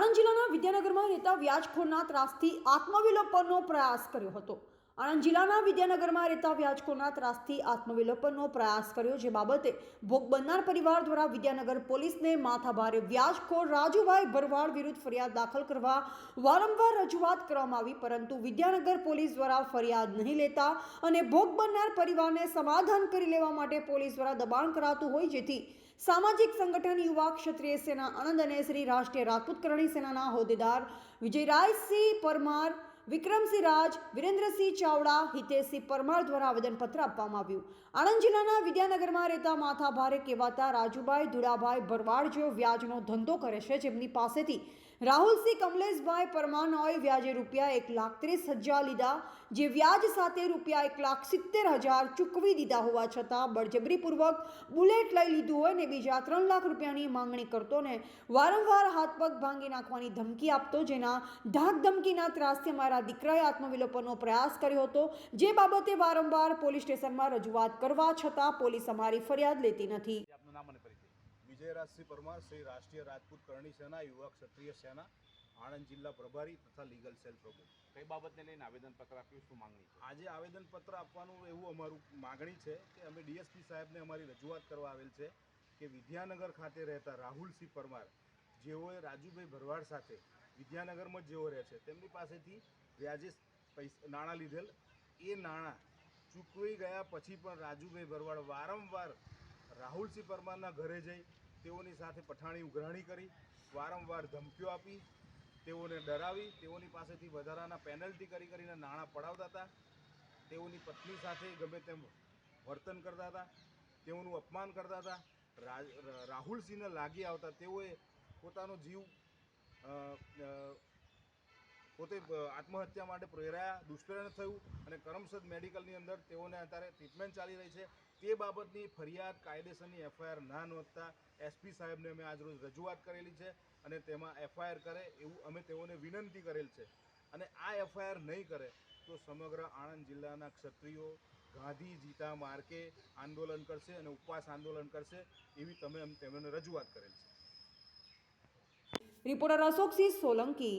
આણંદ જિલ્લાના વિદ્યાનગરમાં રહેતા વ્યાજખોરના ત્રાસથી આત્મવિલોપનનો પ્રયાસ કર્યો હતો. આણંદ જિલ્લાના વિદ્યાનગરમાં રહેતા વ્યાજખોરના ત્રાસથી આત્મવિલોપનનો પ્રયાસ કર્યો, જે બાબતે ભોગ બનનાર પરિવાર દ્વારા વિદ્યાનગર પોલીસને માથાભારે વ્યાજખોર રાજુભાઈ ભરવાડ વિરુદ્ધ ફરિયાદ દાખલ કરવા વારંવાર રજૂઆત કરવામાં આવી, પરંતુ વિદ્યાનગર પોલીસ દ્વારા ફરિયાદ નહીં લેતા અને ભોગ બનનાર પરિવારને સમાધાન કરી લેવા માટે પોલીસ દ્વારા દબાણ કરાતું હોય, જેથી સામાજિક સંગઠન યુવા ક્ષત્રિય સેના આનંદ અને શ્રી રાષ્ટ્રીય રાજપૂત કરણી સેનાના હોદ્દેદાર વિજયરાજસિંહ પરમાર વિક્રમસિંહ રાજ, વિરેન્દ્રસિંહ ચાવડા, હિતેશસિંહ પરમાર દ્વારા આવેદનપત્ર આપવામાં આવ્યું. આણંદ જિલ્લાના વિદ્યાનગરમાં રહેતા માથાભારે કહેવાતા રાજુભાઈ ધુડાભાઈ ભરવાડ જેઓ વ્યાજનો ધંધો કરે છે, જેમની પાસેથી રાહુલસિંહ કમલેશભાઈ પરમાનોએ વ્યાજે રૂપિયા એક લાખ ત્રીસ હજાર લીધા, જે વ્યાજ સાથે રૂપિયા એક લાખ સિત્તેર હજાર ચૂકવી દીધા હોવા છતાં બળજબરીપૂર્વક બુલેટ લઈ લીધું હોય ને બીજા ત્રણ લાખ રૂપિયાની માંગણી કરતો ને વારંવાર હાથ પગ ભાંગી નાખવાની ધમકી આપતો, જેના ધાક ધમકીના ત્રાસથી અમારા દીકરાએ આત્મવિલોપનનો પ્રયાસ કર્યો હતો. જે બાબતે વારંવાર પોલીસ સ્ટેશનમાં રજૂઆત કરવા છતાં પોલીસ અમારી ફરિયાદ લેતી નથી. આપનું નામ અને પરિચય. વિજયરાજસિંહ પરમાર શ્રી રાષ્ટ્રીય રાજપૂત કરણી સેના યુવા ક્ષત્રિય સેના આણંદ જિલ્લા પ્રભારી તથા લીગલ સેલ પ્રમુખ. કઈ બાબતને લઈને આવેદનપત્ર આપ્યું? શું માંગણી છે? આજે આવેદનપત્ર આપવાનું એવું અમારું માગણી છે કે અમે ડીએસપી સાહેબને અમારી રજૂઆત કરવા આવેલ છે કે વિદ્યાનગર ખાતે રહેતા રાહુલસિંહ પરમાર જેઓએ રાજુભાઈ ભરવાડ સાથે વિદ્યાનગરમાં જેઓ રહે છે, તેમની પાસેથી વ્યાજે પૈસા, નાણાં લીધેલ. એ નાણાં ચૂકવી ગયા પછી પણ રાજુભાઈ ભરવાડ વારંવાર રાહુલસિંહ પરમારના ઘરે જઈ તેઓની સાથે પઠાણી ઉઘરાણી કરી, વારંવાર ધમકીઓ આપી, તેઓને ડરાવી, તેઓની પાસેથી વધારાના પેનલ્ટી કરી કરીને નાણાં પડાવતા હતા. તેઓની પત્ની સાથે ગમે તેમ વર્તન કરતા હતા. તેઓનું અપમાન કરતા હતા. રાહુલસિંહને લાગી આવતા તેઓએ પોતાનો જીવ પોતે આત્મહત્યા માટે પ્રેરાયા દુષ્પ્રેરણ થયું અને કરમસદ મેડિકલની અંદર તેઓને અત્યારે ટ્રીટમેન્ટ ચાલી રહી છે. તે બાબતની ફરિયાદ કાયદેસરની એફઆઈઆર ના નોંધતા એસપી સાહેબને અમે આજરોજ રજૂઆત કરેલી છે અને તેમાં એફઆઈઆર કરે એવું અમે તેઓને વિનંતી કરેલ છે. અને આ એફઆઈઆર નહીં કરે તો સમગ્ર આણંદ જિલ્લાના ક્ષત્રિયો ગાંધી જીતા માર્કે આંદોલન કરશે અને ઉપવાસ આંદોલન કરશે એવી તમે તેમને રજૂઆત કરેલ છે. રિપોર્ટર અશોકસિંહ સોલંકી